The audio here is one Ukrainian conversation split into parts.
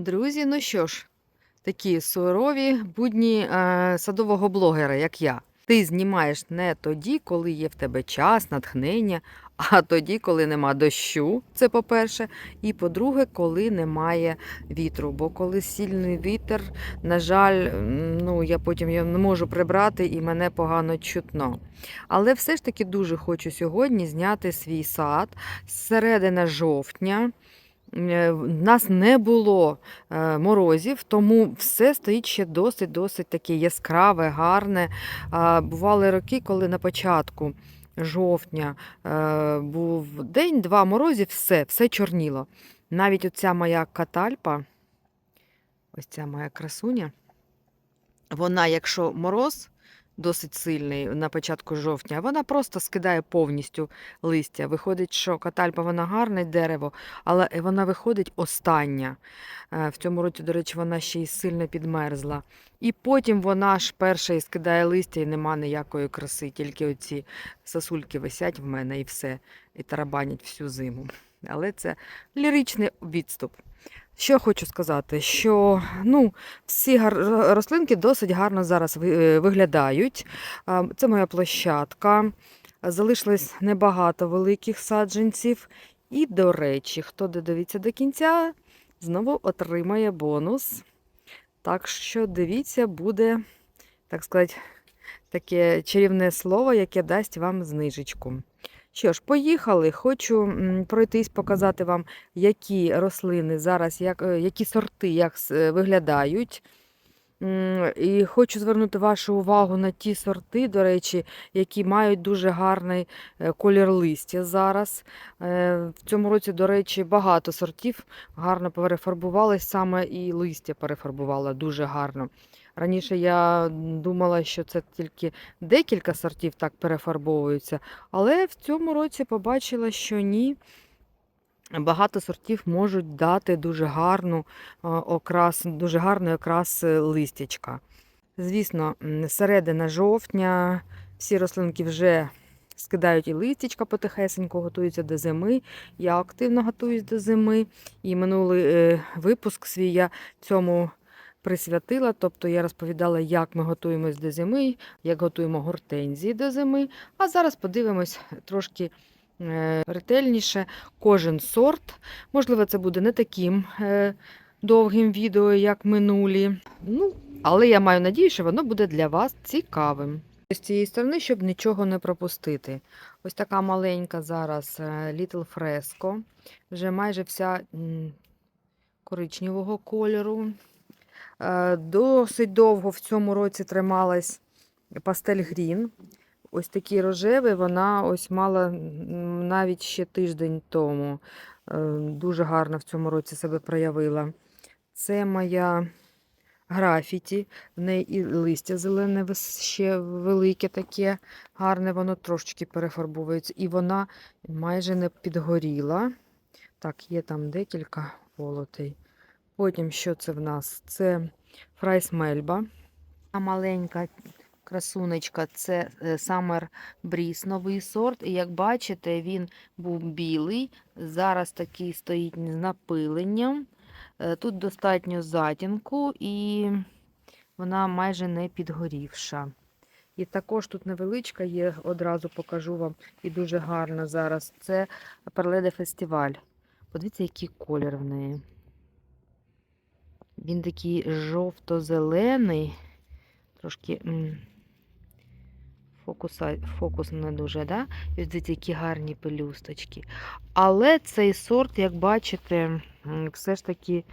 Друзі, ну що ж, такі сурові будні е, садового блогера, як я. Ти знімаєш не тоді, коли є в тебе час, натхнення, а тоді, коли нема дощу, це по-перше. І по-друге, коли немає вітру. Бо коли сильний вітер, на жаль, ну я потім його не можу прибрати і мене погано чутно. Але все ж таки дуже хочу сьогодні зняти свій сад з середини жовтня. Е, В нас не було е, морозів, тому все стоїть ще досить-досить таке яскраве, гарне. Бували роки, коли на початку жовтня е, був день-два морозів, все, все чорніло. Навіть оця моя катальпа, ось ця моя красуня, вона, якщо мороз досить сильний на початку жовтня, вона просто скидає повністю листя. Виходить, що катальпа вона гарне дерево, але вона виходить остання. Е, В цьому році, до речі, вона ще й сильно підмерзла. І потім вона ж перша і скидає листя, і нема ніякої краси, тільки оці сосульки висять в мене і все, і тарабанять всю зиму. Але це ліричний відступ. Що я хочу сказати, що ну, всі рослинки досить гарно зараз е, виглядають. Це моя площадка. Залишилось небагато великих саджанців. І, до речі, хто додивиться до кінця, знову отримає бонус. Так що дивіться, буде, так сказати, таке чарівне слово, яке дасть вам знижечку. Що ж, поїхали. Хочу пройтись, показати вам, які рослини зараз, як, е, які сорти як е, виглядають. І хочу звернути вашу увагу на ті сорти, до речі, які мають дуже гарний е, колір листя зараз. Е, В цьому році, до речі, багато сортів гарно перефарбувались, саме і листя перефарбувало дуже гарно. Раніше я думала, що це тільки декілька сортів так перефарбовуються, але в цьому році побачила, що ні. Багато сортів можуть дати дуже гарну а, окрас, дуже гарний окрас е, листячка. Звісно, середина жовтня, всі рослинки вже скидають і листячка потихесенько, готуються до зими. Я активно готуюсь до зими. І минулий е, випуск свій я цьому присвятила. Тобто я розповідала, як ми готуємось до зими, як готуємо гортензії до зими. А зараз подивимось трошки е, ретельніше кожен сорт. Можливо, це буде не таким е, довгим відео, як минулі. Ну, але я маю надію, що воно буде для вас цікавим. З цієї сторони, щоб нічого не пропустити. Ось така маленька зараз е, Little Fresco. Вже майже вся коричневого кольору. Е, Досить довго в цьому році трималась пастель грін. Ось такий рожевий, вона ось мала навіть ще тиждень тому. Е, Дуже гарно в цьому році себе проявила. Це моя графіті. В неї і листя зелене ще велике таке, гарне, воно трошечки перефарбовується. І вона майже не підгоріла. Так, є там декілька волотей. Потім що це в нас? Це Фрайс Мельба. А маленька красунечка це е, Summer Breeze, новий сорт. І як бачите, він був білий. Зараз такий стоїть з напиленням. Е, Тут достатньо затінку і вона майже не підгорівша. І також тут невеличка є, одразу покажу вам, і дуже гарна зараз. Це Перледе фестиваль. Подивіться, який колір в неї. Він такий жовто-зелений, трошки м, фокуса, фокус не дуже, да? Ось які гарні пелюсточки. Але цей сорт, як бачите, все ж таки.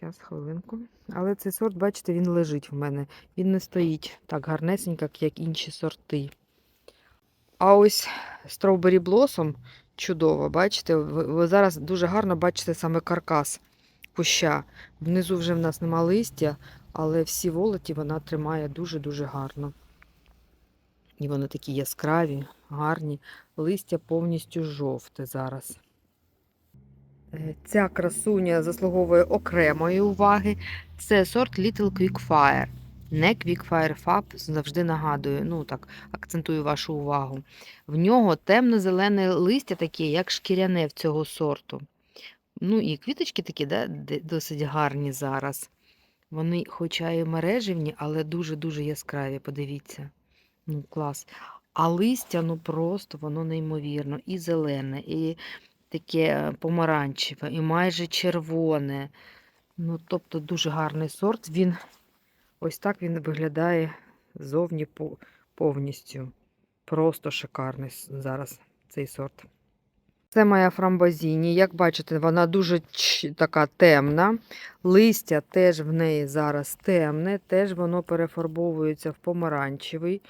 Зараз, хвилинку. Але цей сорт, бачите, він лежить в мене. Він не стоїть так гарнесенько, як інші сорти. А ось Strawberry Blossom чудово, бачите, ви зараз дуже гарно бачите саме каркас куща. Внизу вже в нас нема листя, але всі волоті вона тримає дуже-дуже гарно. І вони такі яскраві, гарні. Листя повністю жовте зараз. Е, Ця красуня заслуговує окремої уваги. Це сорт Little Quickfire. Не Quickfire Fab, завжди нагадую, ну так, акцентую вашу увагу. В нього темно-зелене листя таке, як шкіряне в цього сорту. Ну і квіточки такі, да, досить гарні зараз. Вони, хоча і мереживні, але дуже-дуже яскраві, подивіться. Ну, клас. А листя, ну просто воно неймовірно. І зелене, і таке помаранчеве, і майже червоне. Ну, тобто дуже гарний сорт. Він ось так він виглядає зовні повністю. Просто шикарний зараз цей сорт. Це моя фрамбозіні. Як бачите, вона дуже така темна. Листя теж в неї зараз темне, теж воно перефарбовується в помаранчевий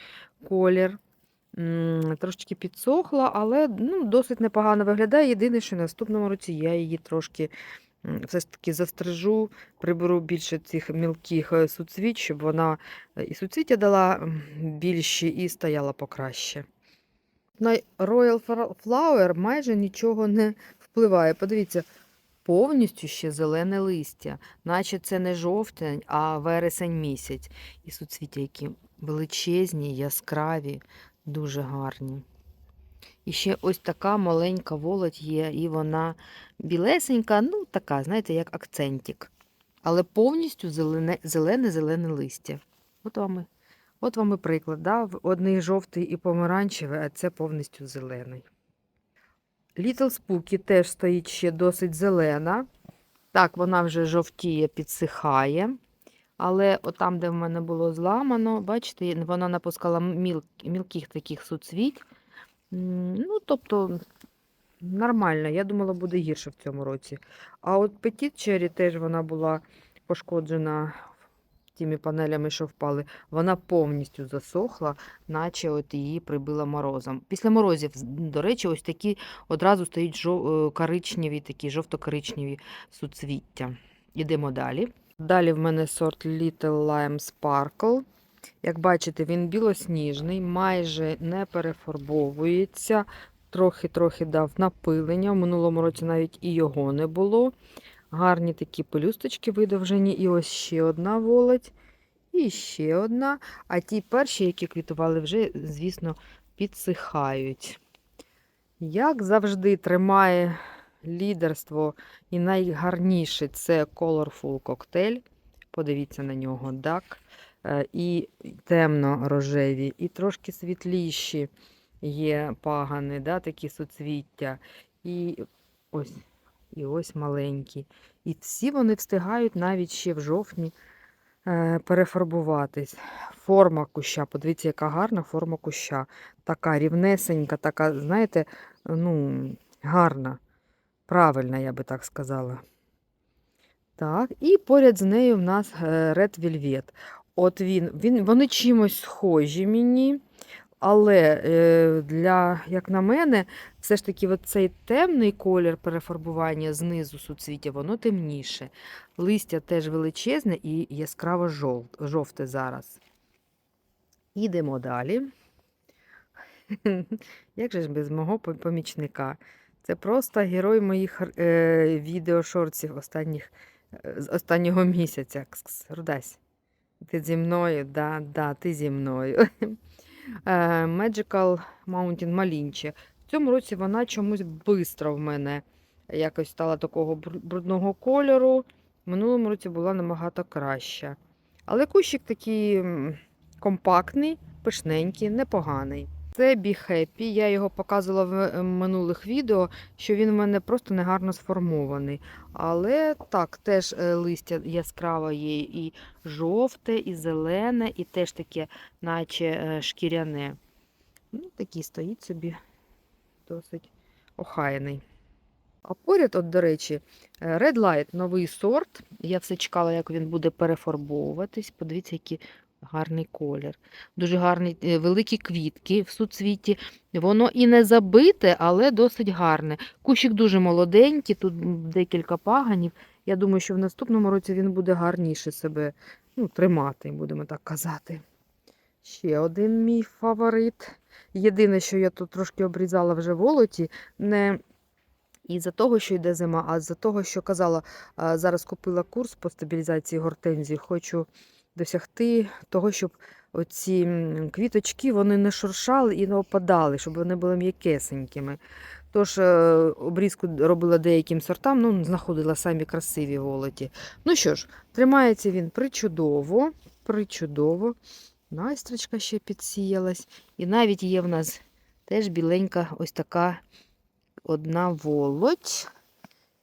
колір. Трошечки підсохла, але ну, досить непогано виглядає. Єдине, що в наступному році я її трошки все ж таки застрижу, приберу більше цих мілких е, суцвіт, щоб вона е, і суцвіття дала більші і стояла покраще. На Royal Flower майже нічого не впливає. Подивіться, повністю ще зелене листя, наче це не жовтень, а вересень місяць. І суцвіття, які величезні, яскраві, дуже гарні. І ще ось така маленька волоть є, і вона білесенька, ну така, знаєте, як акцентик. Але повністю зелене, зелене, зелене листя. От вам і От вам і приклад, да? одний жовтий і помаранчевий, а це повністю зелений. Little Spooky теж стоїть ще досить зелена. Так, вона вже жовтіє, підсихає. Але отам, де в мене було зламано, бачите, вона напускала міл... мілких таких суцвіть. Ну, тобто, нормально. Я думала, буде гірше в цьому році. А от Petit Cherry теж вона була пошкоджена тими панелями, що впали. Вона повністю засохла, наче от її прибила морозом. Після морозів, до речі, ось такі одразу стоять жов... е, коричневі, такі жовто-коричневі суцвіття. Ідемо далі. Далі в мене сорт Little Lime Sparkle. Як бачите, він білосніжний, майже не перефарбовується. Трохи-трохи дав напилення. В минулому році навіть і його не було. Гарні такі пелюсточки видовжені. І ось ще одна волоть. І ще одна. А ті перші, які квітували, вже, звісно, підсихають. Як завжди, тримає лідерство і найгарніше це Colorful Cocktail. Подивіться на нього, так. Е, І темно-рожеві, і трошки світліші є пагани, да, такі суцвіття. І ось, і ось маленькі. І всі вони встигають навіть ще в жовтні е, перефарбуватись. Форма куща, подивіться, яка гарна форма куща. Така рівнесенька, така, знаєте, ну, гарна, правильна, я би так сказала. Так, і поряд з нею в нас е, Red Velvet. От він, він, вони чимось схожі мені, але е, для, як на мене, все ж таки цей темний колір перефарбування знизу суцвіття, воно темніше. Листя теж величезне і яскраво жовте зараз. Ідемо далі. Як же ж без мого помічника? Це просто герой моїх е, відеошортів останніх, е, з останнього місяця. Кс-кс, Рудась. Ти зі мною? Да, да, ти зі мною. Е, Magical Mountain Malinche. В цьому році вона чомусь бистро в мене якось стала такого брудного кольору. В минулому році була набагато краща. Але кущик такий компактний, пишненький, непоганий. Це Happy. Я його показувала в е, минулих відео, що він в мене просто негарно сформований. Але так, теж е, листя яскраве є і жовте, і зелене, і теж таке, наче е, шкіряне. Ну, такий стоїть собі досить охайний. А поряд, от, до речі, Red Light новий сорт. Я все чекала, як він буде перефарбовуватись. Подивіться, який гарний колір. Дуже гарні е, великі квітки в суцвіті. Воно і не забите, але досить гарне. Кущик дуже молоденький, тут декілька паганів. Я думаю, що в наступному році він буде гарніше себе ну, тримати, будемо так казати. Ще один мій фаворит. Єдине, що я тут трошки обрізала вже волоті, не із-за того, що йде зима, а з-за того, що казала, зараз купила курс по стабілізації гортензії. Хочу досягти того, щоб оці квіточки вони не шуршали і не опадали, щоб вони були м'якесенькими. Тож е, обрізку робила деяким сортам, ну, знаходила самі красиві волоті. Ну що ж, тримається він причудово, причудово. Найстрочка ще підсіялась. І навіть є в нас теж біленька ось така одна волоть.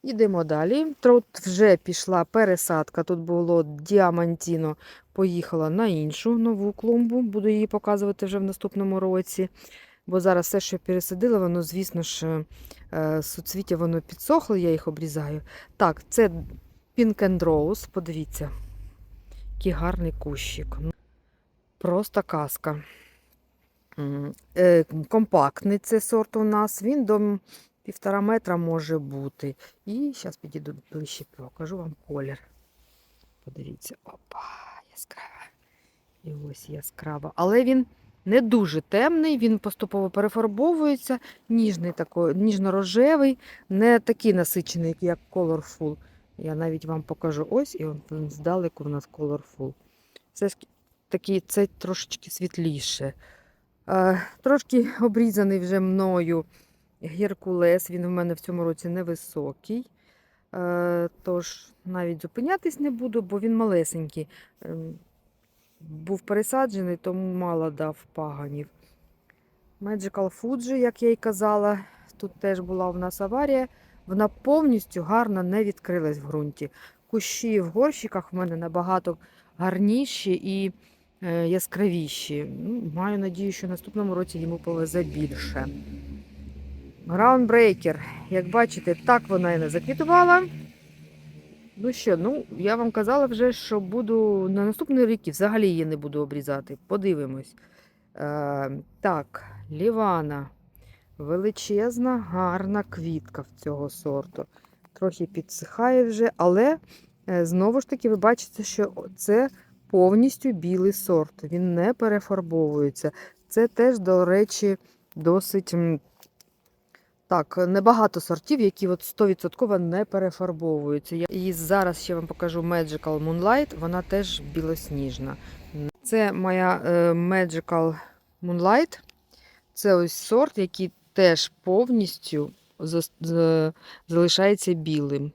Йдемо далі. Тут вже пішла пересадка. Тут було діамантіно, поїхала на іншу нову клумбу. Буду її показувати вже в наступному році. Бо зараз все, що пересадила, воно, звісно ж, е, суцвіття воно підсохло, я їх обрізаю. Так, це Pink and Rose, подивіться, який гарний кущик. Просто казка. Е, Компактний це сорт у нас, він до півтора метра може бути. І зараз підійду ближче, покажу вам колір. Подивіться, опа, яскрава. І ось яскрава. Але він не дуже темний, він поступово перефарбовується, ніжний такий, ніжно-рожевий, не такий насичений, як Colorful. Я навіть вам покажу ось, і он здалеку у нас Colorful. Це такий, це трошечки світліше. Е, трошки обрізаний вже мною Геркулес. Він в мене в цьому році невисокий. Е, тож навіть зупинятись не буду, бо він малесенький. Ем, був пересаджений, тому мало дав паганів. Magical Fuji, як я й казала, тут теж була в нас аварія. Вона повністю гарно не відкрилась в ґрунті. Кущі в горщиках в мене набагато гарніші і е, яскравіші. Ну, маю надію, що наступному році йому повезе більше. Groundbreaker, як бачите, так вона і не заквітувала. Ну що, ну я вам казала вже, що буду на наступний рік взагалі її не буду обрізати. Подивимось. Е, так, Лівана. Величезна, гарна квітка в цього сорту. Трохи підсихає вже, але е, знову ж таки ви бачите, що це повністю білий сорт. Він не перефарбовується. Це теж, до речі, досить. Так, небагато сортів, які от 100% не перефарбовуються. Я- І зараз ще вам покажу Magical Moonlight, вона теж білосніжна. Це моя е, Magical Moonlight. Це ось сорт, який теж повністю залишається білим.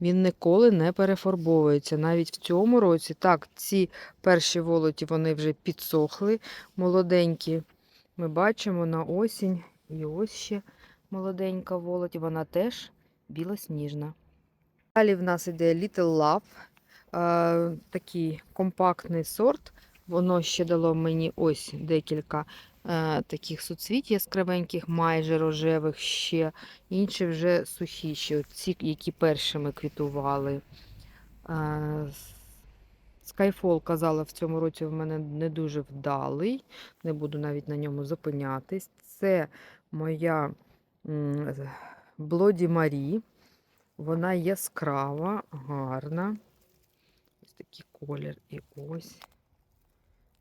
Він ніколи не перефарбовується. Навіть в цьому році, так, ці перші волоті вони вже підсохли, молоденькі. Ми бачимо на осінь. І ось ще молоденька волоть, вона теж білосніжна. Далі в нас іде Little Love, е, такий компактний сорт. Воно ще дало мені ось декілька е, таких суцвіт яскравеньких, майже рожевих ще. Інші вже сухіші, ці, які першими квітували. Е, Skyfall, казала, в цьому році в мене не дуже вдалий. Не буду навіть на ньому зупинятись. Це моя м, Bloody Marie. Вона яскрава, гарна. Ось такий колір і ось.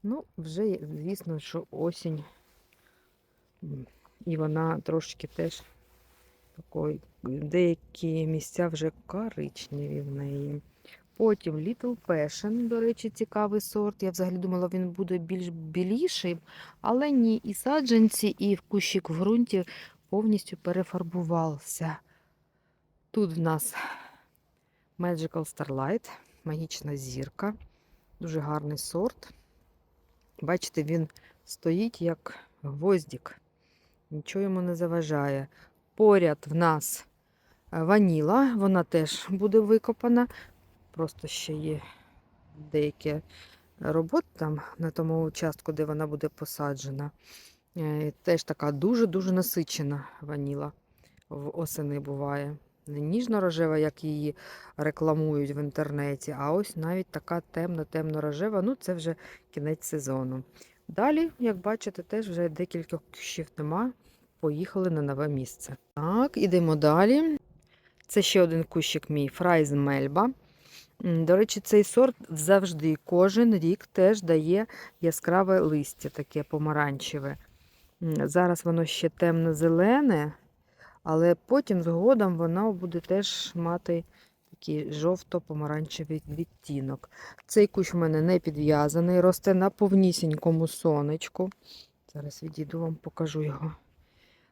Ну, вже, звісно, що осінь. І вона трошки теж такої, деякі місця вже коричневі в неї. Потім Little Passion, до речі, цікавий сорт. Я взагалі думала, він буде більш біліший, але ні, і саджанці, і в кущик в ґрунті повністю перефарбувався. Тут в нас Magical Starlight, магічна зірка. Дуже гарний сорт. Бачите, він стоїть як гвоздик. Нічого йому не заважає. Поряд в нас е, ваніла, вона теж буде викопана. Просто ще є деякі роботи там на тому участку, де вона буде посаджена. Е, Теж така дуже-дуже насичена ваніла в осени буває. Не ніжно-рожева, як її рекламують в інтернеті, а ось навіть така темно-темно-рожева, ну це вже кінець сезону. Далі, як бачите, теж вже декілька кущів нема. Поїхали на нове місце. Так, ідемо далі. Це ще один кущик мій Фрайз Мельба. До речі, цей сорт завжди, кожен рік теж дає яскраве листя, таке помаранчеве. Зараз воно ще темно-зелене, але потім згодом воно буде теж мати такий жовто-помаранчевий відтінок. Цей кущ в мене не підв'язаний, росте на повнісінькому сонечку. Зараз відійду вам, покажу його.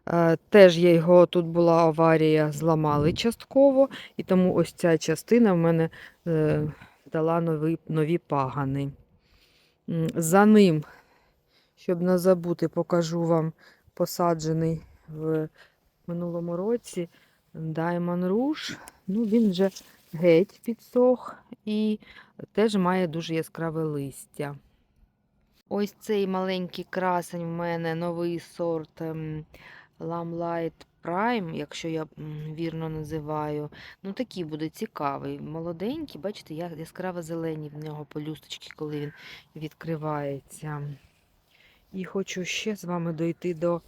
Е, Теж я його тут була аварія, зламали частково, і тому ось ця частина в мене е, дала нові, нові пагани. За ним, щоб не забути, покажу вам посаджений в минулому році Diamond Rouge. Ну, він вже геть підсох і теж має дуже яскраве листя. Ось цей маленький красень в мене новий сорт ем, Lamlight Prime, якщо я вірно називаю. Ну, такий буде цікавий. Молоденький, бачите, яскраво зелені в нього полюсточки, коли він відкривається. І хочу ще з вами дойти до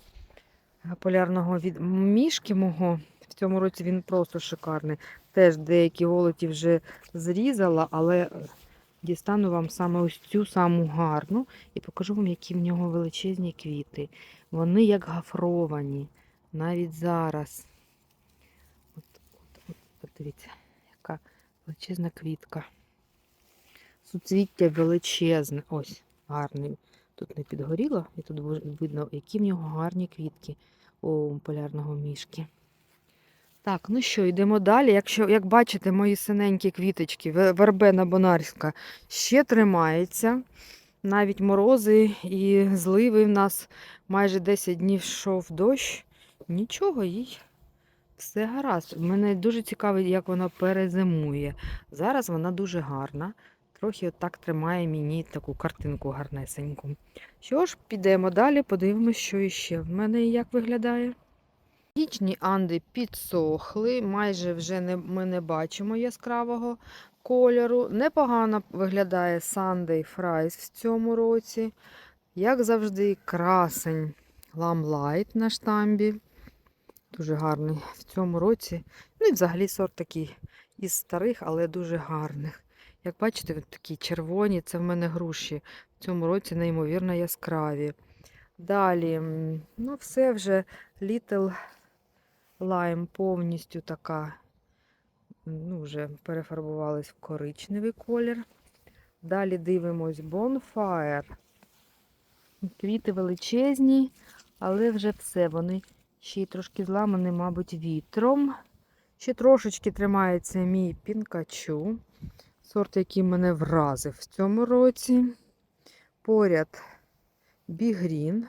е, полярного від мішки мого. В цьому році він просто шикарний. Теж деякі волоті вже зрізала, але е, дістану вам саме ось цю саму гарну і покажу вам, які в нього величезні квіти. Вони як гафровані. Навіть зараз. От, от, от, подивіться, яка величезна квітка. Суцвіття величезне. Ось, гарний. Тут не підгоріло, і тут видно, які в нього гарні квітки у полярного мішки. Так, ну що, йдемо далі. Якщо, як бачите, мої синенькі квіточки, вербена бонарська ще тримається. Навіть морози і зливи в нас майже 10 днів йшов дощ. Нічого, їй все гаразд. Мене дуже цікавить, як вона перезимує. Зараз вона дуже гарна. Трохи отак тримає мені таку картинку гарнесеньку. Що ж, підемо далі, подивимося, що іще в мене і як виглядає. Пічні анди підсохли, майже вже не, ми не бачимо яскравого кольору. Непогано виглядає Sunday Fries в цьому році. Як завжди, красень Lamlight на штамбі. Дуже гарний в цьому році. Ну і взагалі сорт такий із старих, але дуже гарних. Як бачите, такі червоні, це в мене груші. В цьому році неймовірно яскраві. Далі, ну, все вже Little Lime повністю така, ну, вже перефарбувалась в коричневий колір. Далі дивимось Bonfire. Квіти величезні, але вже все. Вони ще й трошки зламані, мабуть, вітром. Ще трошечки тримається мій пінкачу. Сорт, який мене вразив в цьому році. Поряд бігрін.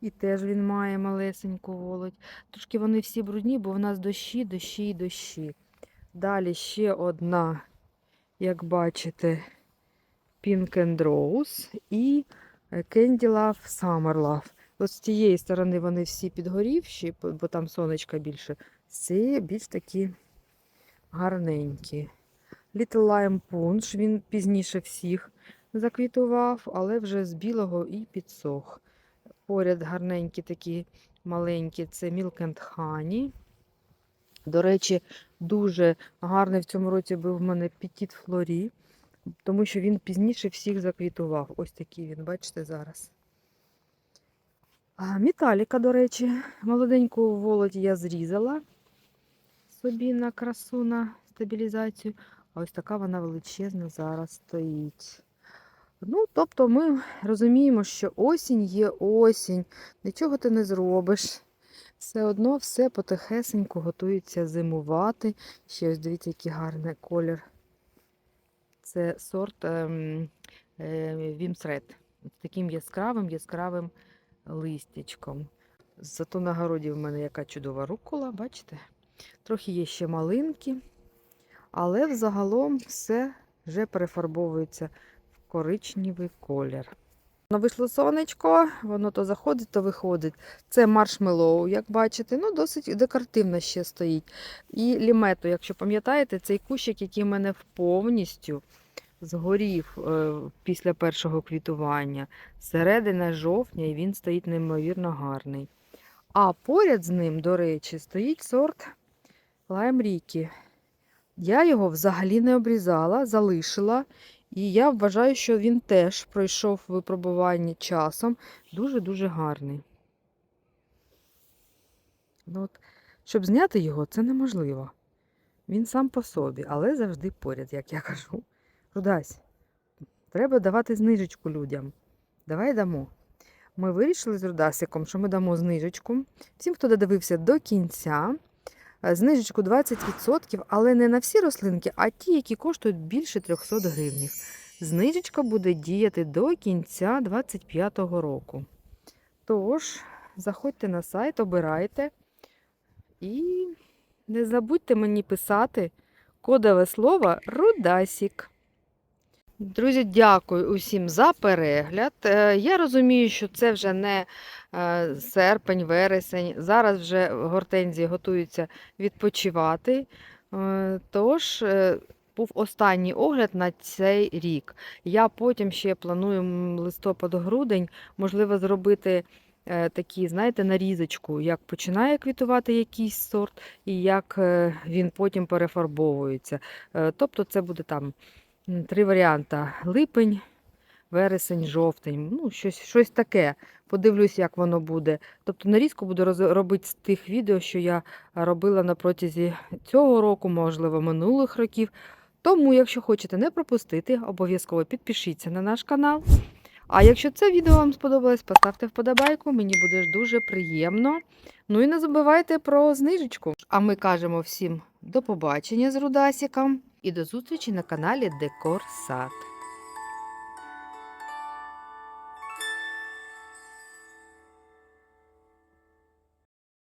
І теж він має малесеньку володь. Трошки вони всі брудні, бо в нас дощі, дощі і дощі. Далі ще одна, як бачите, Pink and Rose і е, Candy Love Summer Love. От з тієї сторони вони всі підгорівші, бо там сонечка більше. Цієї більш такі гарненькі. Little Lime Punch, він пізніше всіх заквітував, але вже з білого і підсох. Поряд гарненькі такі маленькі це Milk and Honey. До речі, дуже гарний в цьому році був в мене Petit Flori, тому що він пізніше всіх заквітував. Ось такий він, бачите, зараз. Металіка, до речі, молоденьку володь я зрізала собі на красу, на стабілізацію. Ось така вона величезна зараз стоїть. Ну, тобто ми розуміємо, що осінь є осінь, нічого ти не зробиш. Все одно все потихесеньку готується зимувати. Ще ось дивіться, який гарний колір. Це сорт ем, е. З таким яскравим, яскравим листячком. Зато на городі в мене яка чудова рукола, бачите? Трохи є ще малинки, але взагалом все вже перефарбовується в коричневий колір. Воно вийшло сонечко, воно то заходить, то виходить. Це маршмеллоу, як бачите, ну досить декоративно ще стоїть. І лімету, якщо пам'ятаєте, цей кущик, який в мене повністю згорів е, після першого квітування. Середина жовтня, і він стоїть неймовірно гарний. А поряд з ним, до речі, стоїть сорт Лайм Рікі. Я його взагалі не обрізала, залишила. І я вважаю, що він теж пройшов випробування часом. Дуже-дуже гарний. Ну, от, щоб зняти його, це неможливо. Він сам по собі, але завжди поряд, як я кажу. Рудась, треба давати знижечку людям. Давай дамо. ми вирішили з Рудасиком, що ми дамо знижечку. Всім, хто додивився до кінця, знижечку 20%, але не на всі рослинки, а ті, які коштують більше 300 гривнів. Знижечка буде діяти до кінця 2025 року. Тож, заходьте на сайт, обирайте і не забудьте мені писати кодове слово Рудасік. Друзі, дякую усім за перегляд. Е, Я розумію, що це вже не е, серпень, вересень. Зараз вже гортензії готуються відпочивати. Е, Тож був останній огляд на цей рік. Я потім ще планую листопад-грудень, можливо, зробити такі, знаєте, нарізочку, як починає квітувати якийсь сорт і як він потім перефарбовується. Тобто це буде там три варіанти: липень, вересень, жовтень. Ну, щось, щось таке. Подивлюсь, як воно буде. Тобто нарізку буду робити з тих відео, що я робила на протязі цього року, можливо, минулих років. Тому, якщо хочете не пропустити, обов'язково підпишіться на наш канал. А якщо це відео вам сподобалось, поставте вподобайку, мені буде дуже приємно. Ну і не забувайте про знижечку. А ми кажемо всім до побачення з Рудасіком і до зустрічі на каналі Декор Сад.